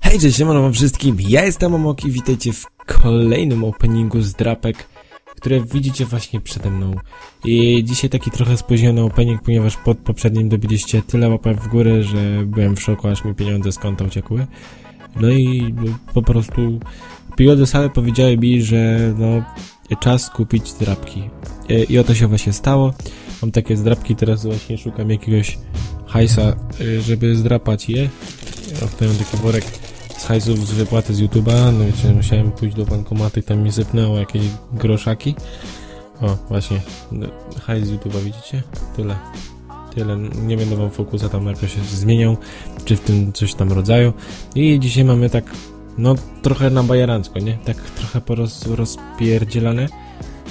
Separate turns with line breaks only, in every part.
Hej, cześć, siemano wam wszystkim, ja jestem Amoki, witajcie w kolejnym openingu z drapek, które widzicie właśnie przede mną. I dzisiaj taki trochę spóźniony opening, ponieważ pod poprzednim dobiliście tyle łapek w górę, że byłem w szoku, aż mi pieniądze z konta uciekły. No i po prostu pieniądze same powiedziały mi, że no czas kupić drapki. I, I oto się właśnie stało. Mam takie zdrapki, teraz właśnie szukam jakiegoś hajsa, y, żeby zdrapać je. Mam taki worek z hajsów z wypłaty z YouTube'a, no wiecie, musiałem pójść do bankomatu i tam mi sypnęło jakieś groszaki. O, właśnie, no, hajs z YouTube'a, widzicie? Tyle. Tyle, nie będę wam fokusa tam jakoś zmieniał, czy w tym coś tam rodzaju. I dzisiaj mamy tak, no trochę na bajerancko, nie? Tak trochę poroz, rozpierdzielane.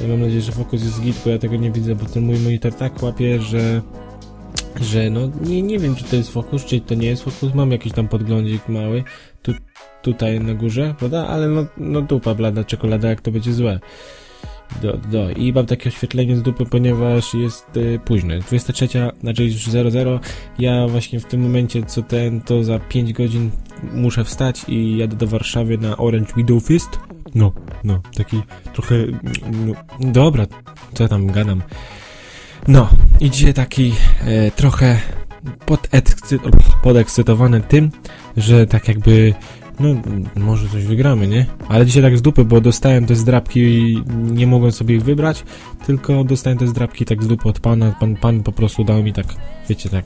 Ja mam nadzieję, że fokus jest git, bo ja tego nie widzę, bo ten mój monitor tak łapie, że że no nie, nie wiem, czy to jest fokus, czy to nie jest fokus. Mam jakiś tam podglądzik mały tu, tutaj na górze, prawda? Ale no, no dupa blada czekolada, jak to będzie złe. Do, do. I mam takie oświetlenie z dupy, ponieważ jest y, późno. 23, znaczy już 00. Ja właśnie w tym momencie, co ten, to za 5 godzin muszę wstać i jadę do Warszawy na Orange Widow Fist. No, no, taki trochę, no, dobra, co ja tam gadam. No, i dzisiaj taki e, trochę podekscy podekscytowany tym, że tak jakby, no może coś wygramy, nie? Ale dzisiaj tak z dupy, bo dostałem te zdrabki i nie mogłem sobie ich wybrać, tylko dostałem te zdrabki tak z dupy od pana, pan, pan po prostu dał mi tak, wiecie, tak,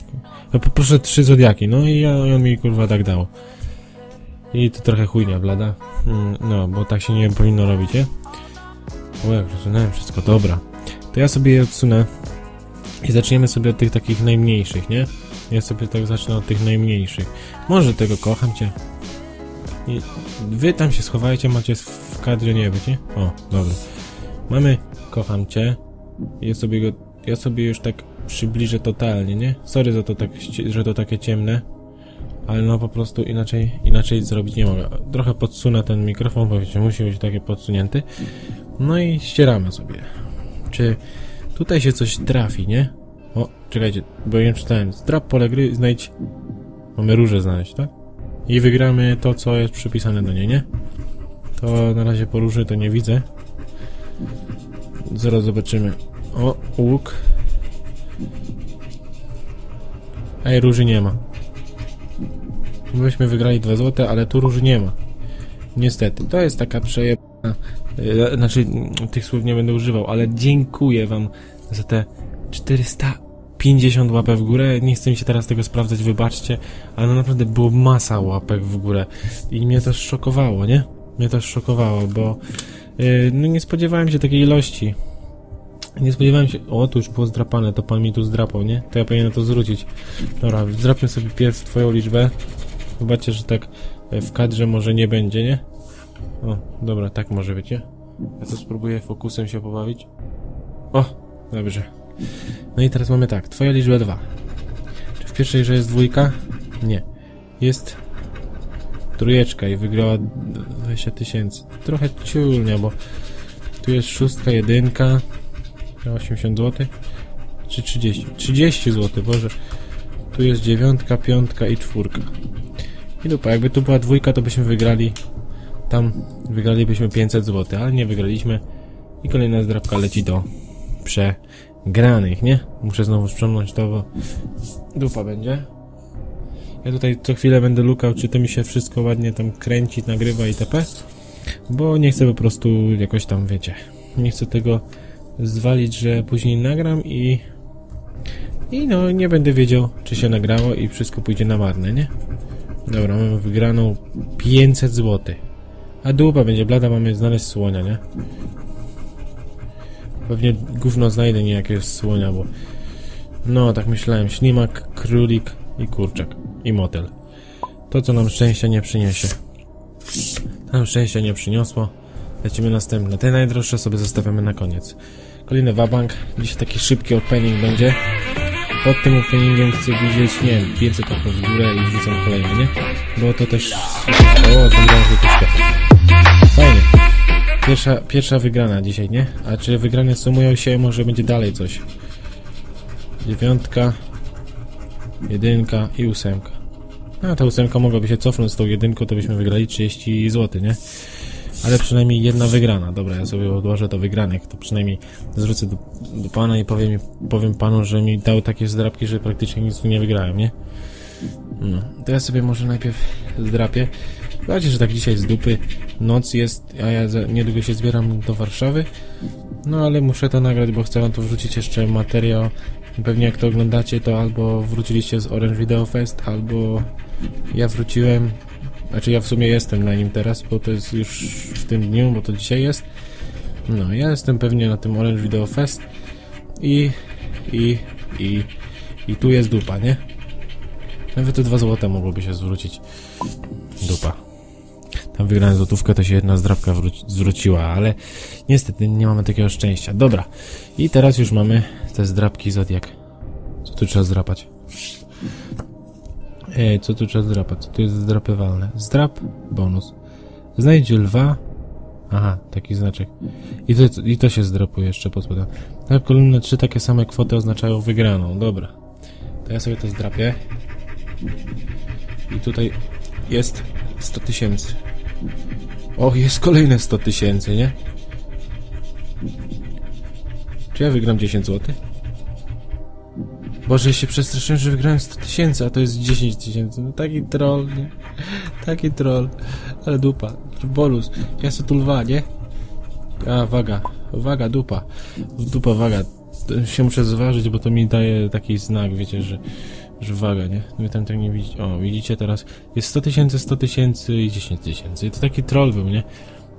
ja poproszę trzy zodiaki, no i, ja, i on mi kurwa tak dał. I to trochę chujnia, blada. Mm, No, bo tak się nie powinno robić, nie? O, jak przesunąłem wszystko, dobra. To ja sobie je odsunę i zaczniemy sobie od tych takich najmniejszych, nie? Ja sobie tak zacznę od tych najmniejszych. Może tego kocham cię. I wy tam się schowajcie, macie w kadrze nie nie? O, dobra. Mamy kocham cię. Ja sobie go, ja sobie już tak przybliżę totalnie, nie? Sorry za to tak, że to takie ciemne. Ale no po prostu inaczej, inaczej zrobić nie mogę. Trochę podsunę ten mikrofon, bo wiecie, musi być takie podsunięty. No i ścieramy sobie. Czy Tutaj się coś trafi, nie? O, czekajcie, bo nie czytałem. Zdrap pole gry, znajdź... Mamy róże znaleźć, tak? I wygramy to, co jest przypisane do niej, nie? To na razie po róży to nie widzę. Zaraz zobaczymy. O, łuk. Ej, róży nie ma. Myśmy wygrali 2 złote, ale tu róży nie ma. Niestety. To jest taka przejebana E, znaczy, tych słów nie będę używał, ale dziękuję wam za te 450 łapek w górę. Nie chcę mi się teraz tego sprawdzać, wybaczcie, ale no naprawdę było masa łapek w górę i mnie to szokowało, nie? Mnie to szokowało, bo yy, no nie spodziewałem się takiej ilości. Nie spodziewałem się... O, tu już było zdrapane, to pan mi tu zdrapał, nie? To ja powinienem to zwrócić. Dobra, zdrapię sobie pierw twoją liczbę. Zobaczcie, że tak w kadrze może nie będzie, nie? O, dobra, tak może nie? Ja to spróbuję fokusem się pobawić. O, dobrze. No i teraz mamy tak, twoja liczba 2. Czy w pierwszej że jest dwójka? Nie. Jest trójeczka i wygrała 20 tysięcy. Trochę ciulnia, bo tu jest szóstka, jedynka, 80 zł. Czy 30? 30 zł, Boże. Tu jest dziewiątka, piątka i czwórka. I dupa, jakby tu była dwójka, to byśmy wygrali tam wygralibyśmy 500 zł, ale nie wygraliśmy. I kolejna zdrabka leci do przegranych, nie? Muszę znowu sprzątnąć to, bo dupa będzie. Ja tutaj co chwilę będę lukał, czy to mi się wszystko ładnie tam kręci, nagrywa itp. Bo nie chcę po prostu jakoś tam, wiecie, nie chcę tego zwalić, że później nagram i i no, nie będę wiedział, czy się nagrało i wszystko pójdzie na marne, nie? Dobra, mamy wygraną 500 zł. A dupa będzie blada, mamy znaleźć słonia, nie? Pewnie gówno znajdę nie słonia, bo... No, tak myślałem. Ślimak, królik i kurczak. I motel. To, co nam szczęścia nie przyniesie. Nam szczęścia nie przyniosło. Lecimy następne. Te najdroższe sobie zostawiamy na koniec. Kolejny wabank. Dzisiaj taki szybki opening będzie. Pod tym openingiem chcę widzieć, nie wiem, 500 w górę i wrzucam kolejny, nie? Bo to też... O. Pierwsza, pierwsza wygrana dzisiaj, nie? A czy wygrane sumują się, może będzie dalej coś. Dziewiątka, jedynka i ósemka. No, ta ósemka mogłaby się cofnąć z tą jedynką, to byśmy wygrali 30 zł, nie? Ale przynajmniej jedna wygrana. Dobra, ja sobie odłożę to wygranek, to przynajmniej zwrócę do, do pana i powiem, powiem panu, że mi dał takie zdrapki, że praktycznie nic tu nie wygrałem, nie? No, to ja sobie może najpierw zdrapię. Zobaczcie, że tak dzisiaj z dupy. Noc jest, a ja niedługo się zbieram do Warszawy. No ale muszę to nagrać, bo chcę wam tu wrzucić jeszcze materiał. Pewnie jak to oglądacie, to albo wróciliście z Orange Video Fest, albo ja wróciłem. Znaczy ja w sumie jestem na nim teraz, bo to jest już w tym dniu, bo to dzisiaj jest. No, ja jestem pewnie na tym Orange Video Fest i, i, i, i tu jest dupa, nie? Nawet te dwa złote mogłoby się zwrócić. Dupa. Tam wygrałem złotówkę, to się jedna zdrabka wróci- zwróciła, ale niestety nie mamy takiego szczęścia. Dobra. I teraz już mamy te zdrabki Zodiak. Co tu trzeba zdrapać? Ej, co tu trzeba zdrapać? Co tu jest zdrapywalne? Zdrap, bonus. Znajdź lwa. Aha, taki znaczek. I to, I to się zdrapuje jeszcze pod spodem. Na kolumnę trzy takie same kwoty oznaczają wygraną. Dobra. To ja sobie to zdrapię. I tutaj jest 100 tysięcy. O, jest kolejne 100 tysięcy, nie? Czy ja wygram 10 zł? Boże, ja się przestraszyłem, że wygrałem 100 tysięcy, a to jest 10 tysięcy. No taki troll, nie? Taki troll. Ale dupa. Bolus. Ja sobie tu lwa, nie? A, waga. Waga, dupa. Dupa, waga. To się muszę zważyć, bo to mi daje taki znak, wiecie, że, że waga, nie? Wy tam tak nie widzicie. O, widzicie teraz? Jest 100 tysięcy, 100 tysięcy i 10 tysięcy. I to taki troll był, nie?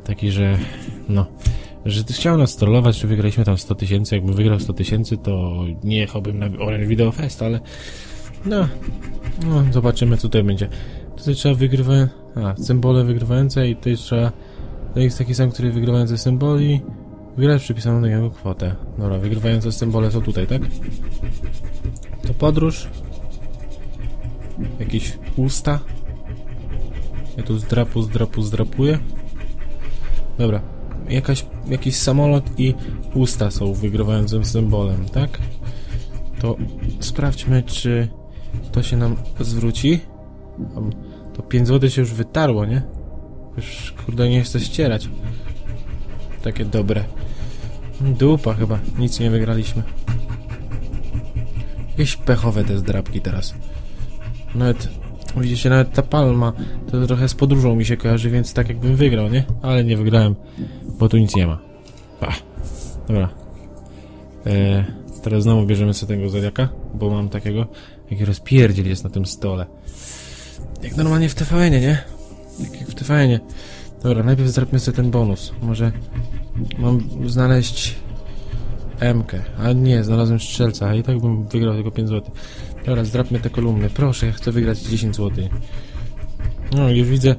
Taki, że... No że chciał nas trollować, że wygraliśmy tam 100 tysięcy. Jakbym wygrał 100 tysięcy, to nie jechałbym na Orange Video Fest, ale no, no, zobaczymy, co tutaj będzie. Tutaj trzeba wygrywać, a, symbole wygrywające i tutaj trzeba, to jest taki sam, który wygrywający symboli, wygrać przypisaną do niego kwotę. Dobra, wygrywające symbole są tutaj, tak? To podróż, jakieś usta, ja tu zdrapu, zdrapu, zdrapuję. Dobra, jakaś, jakiś samolot i usta są wygrywającym symbolem, tak? To sprawdźmy, czy to się nam zwróci. To 5 zł się już wytarło, nie? Już, kurde, nie chcę ścierać. Takie dobre. Dupa chyba, nic nie wygraliśmy. Jakieś pechowe te zdrabki teraz. Nawet, widzicie, nawet ta palma to trochę z podróżą mi się kojarzy, więc tak jakbym wygrał, nie? Ale nie wygrałem, bo tu nic nie ma. Dobra. Eee, teraz znowu bierzemy sobie tego zodiaka, bo mam takiego, jaki rozpierdziel jest na tym stole. Jak normalnie w tvn nie? Jak jak w tvn Dobra, najpierw zrobimy sobie ten bonus. Może mam znaleźć M-kę. A nie, znalazłem strzelca, a i tak bym wygrał tylko 5 zł. Dobra, zdrapmy te kolumny. Proszę, ja chcę wygrać 10 zł. No, już widzę.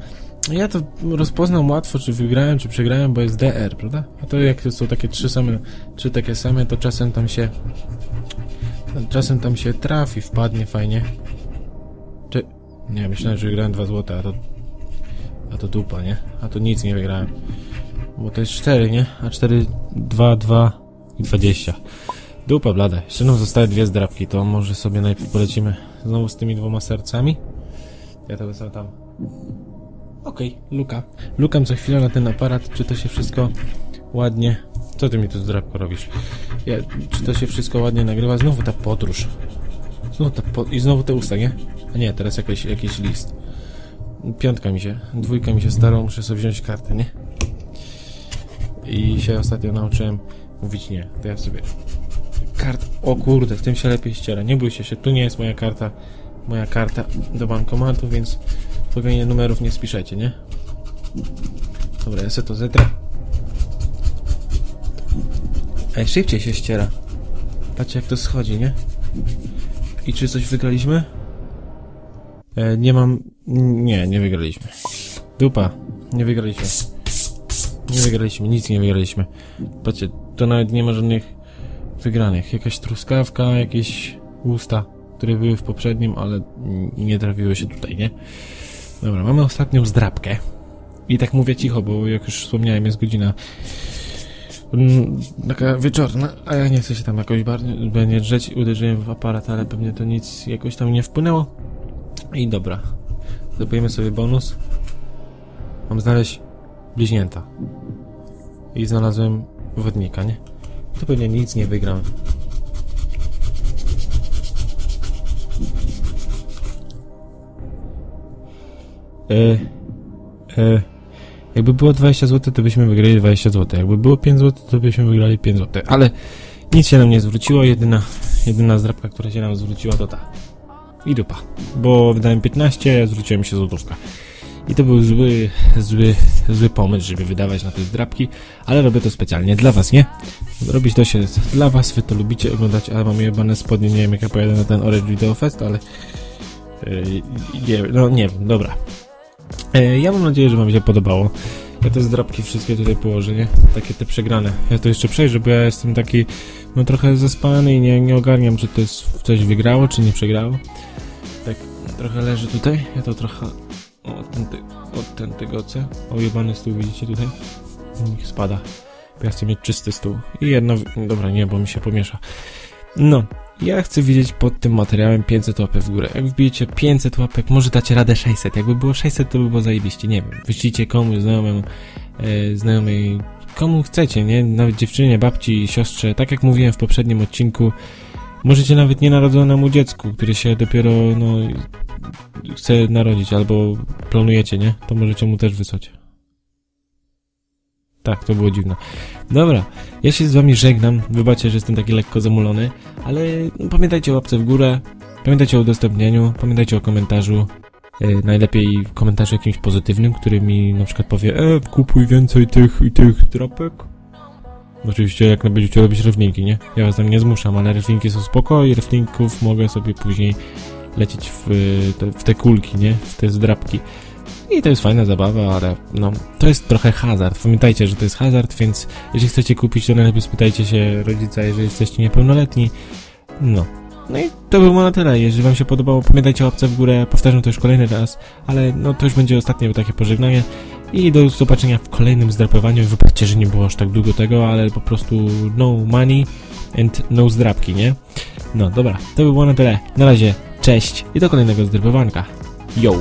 Ja to rozpoznam łatwo, czy wygrałem, czy przegrałem, bo jest DR, prawda? A to jak są takie trzy same, trzy takie same, to czasem tam się czasem tam się trafi, wpadnie fajnie. Czy... Nie, myślałem, że wygrałem 2 zł, a to a to dupa, nie? A to nic nie wygrałem. Bo to jest 4, nie? A 4, 2, 2 i 20. Dupa blada. Jeszcze nam zostały dwie zdrabki, to może sobie najpierw polecimy znowu z tymi dwoma sercami. Ja to sobie tam... Okej, Luka. Lukam co chwilę na ten aparat, czy to się wszystko ładnie... Co ty mi tu zdrabko robisz? Ja, czy to się wszystko ładnie nagrywa? Znowu ta podróż. Znowu ta po... I znowu te usta, nie? A nie, teraz jakiś, jakiś list. Piątka mi się, dwójka mi się starą, muszę sobie wziąć kartę, nie? I się ostatnio nauczyłem mówić nie. To ja sobie... Kart... O kurde, w tym się lepiej ściera. Nie bójcie się, tu nie jest moja karta, moja karta do bankomatu, więc spokojnie numerów nie spiszecie, nie? Dobra, ja sobie to zetrę. Ej, szybciej się ściera. Patrzcie jak to schodzi, nie? I czy coś wygraliśmy? E, nie mam... Nie, nie wygraliśmy. Dupa, nie wygraliśmy. Nie wygraliśmy, nic nie wygraliśmy. Patrzcie, to nawet nie ma żadnych wygranych. Jakaś truskawka, jakieś usta, które były w poprzednim, ale nie trafiły się tutaj, nie? Dobra, mamy ostatnią zdrabkę. I tak mówię cicho, bo jak już wspomniałem, jest godzina mm, taka wieczorna, a ja nie chcę się tam jakoś bardziej drzeć. Uderzyłem w aparat, ale pewnie to nic jakoś tam nie wpłynęło. I dobra. Zapojemy sobie bonus. Mam znaleźć bliźnięta. I znalazłem wodnika, nie? To pewnie nic nie wygram. E, e, jakby było 20 zł, to byśmy wygrali 20 zł. Jakby było 5 zł, to byśmy wygrali 5 zł. Ale nic się nam nie zwróciło. Jedyna, jedyna zdrabka, która się nam zwróciła, to ta. I dupa. Bo wydałem 15, a zwróciła mi się złotówka. I to był zły, zły, zły pomysł, żeby wydawać na te zdrabki, ale robię to specjalnie dla was, nie? Robić to się dla was, wy to lubicie oglądać, ale mam jebane spodnie, nie wiem jak ja pojadę na ten Orange Video Fest, ale... Yy, no nie wiem, dobra. Yy, ja mam nadzieję, że wam się podobało. Ja te zdrabki wszystkie tutaj położę, nie? Takie te przegrane. Ja to jeszcze przejrzę, bo ja jestem taki, no trochę zaspany i nie, nie ogarniam, czy to jest coś wygrało, czy nie przegrało. Tak, trochę leży tutaj. Ja to trochę od, ten, ty, od ten. Ojebany stół, widzicie tutaj? Niech spada. Ja chcę mieć czysty stół. I jedno... Dobra, nie, bo mi się pomiesza. No, ja chcę widzieć pod tym materiałem 500 łapek w górę. Jak wbijecie 500 łapek, może dacie radę 600. Jakby było 600, to by było zajebiście. Nie wiem, wyślijcie komuś znajomemu, e, znajomej, komu chcecie, nie? Nawet dziewczynie, babci, siostrze. Tak jak mówiłem w poprzednim odcinku, możecie nawet nienarodzonemu dziecku, który się dopiero, no, chce narodzić, albo planujecie, nie? To możecie mu też wysłać. Tak, to było dziwne. Dobra, ja się z wami żegnam. Wybaczcie, że jestem taki lekko zamulony, ale no, pamiętajcie o łapce w górę, pamiętajcie o udostępnianiu, pamiętajcie o komentarzu. E, najlepiej w komentarzu jakimś pozytywnym, który mi na przykład powie E, kupuj więcej tych i tych drapek. Oczywiście jak będziecie robić reflinki, nie? Ja was tam nie zmuszam, ale reflinki są spoko i reflinków mogę sobie później lecieć w te, w te kulki, nie? W te zdrapki. I to jest fajna zabawa, ale no, to jest trochę hazard. Pamiętajcie, że to jest hazard, więc jeśli chcecie kupić, to najlepiej spytajcie się rodzica, jeżeli jesteście niepełnoletni. No. No i to było na tyle. Jeżeli wam się podobało, pamiętajcie o łapce w górę. Powtarzam to już kolejny raz, ale no to już będzie ostatnie takie pożegnanie. I do zobaczenia w kolejnym zdrapowaniu. Wybaczcie, że nie było aż tak długo tego, ale po prostu no money and no zdrapki, nie? No dobra, to by było na tyle. Na razie, cześć i do kolejnego zdrapowanka. Yo!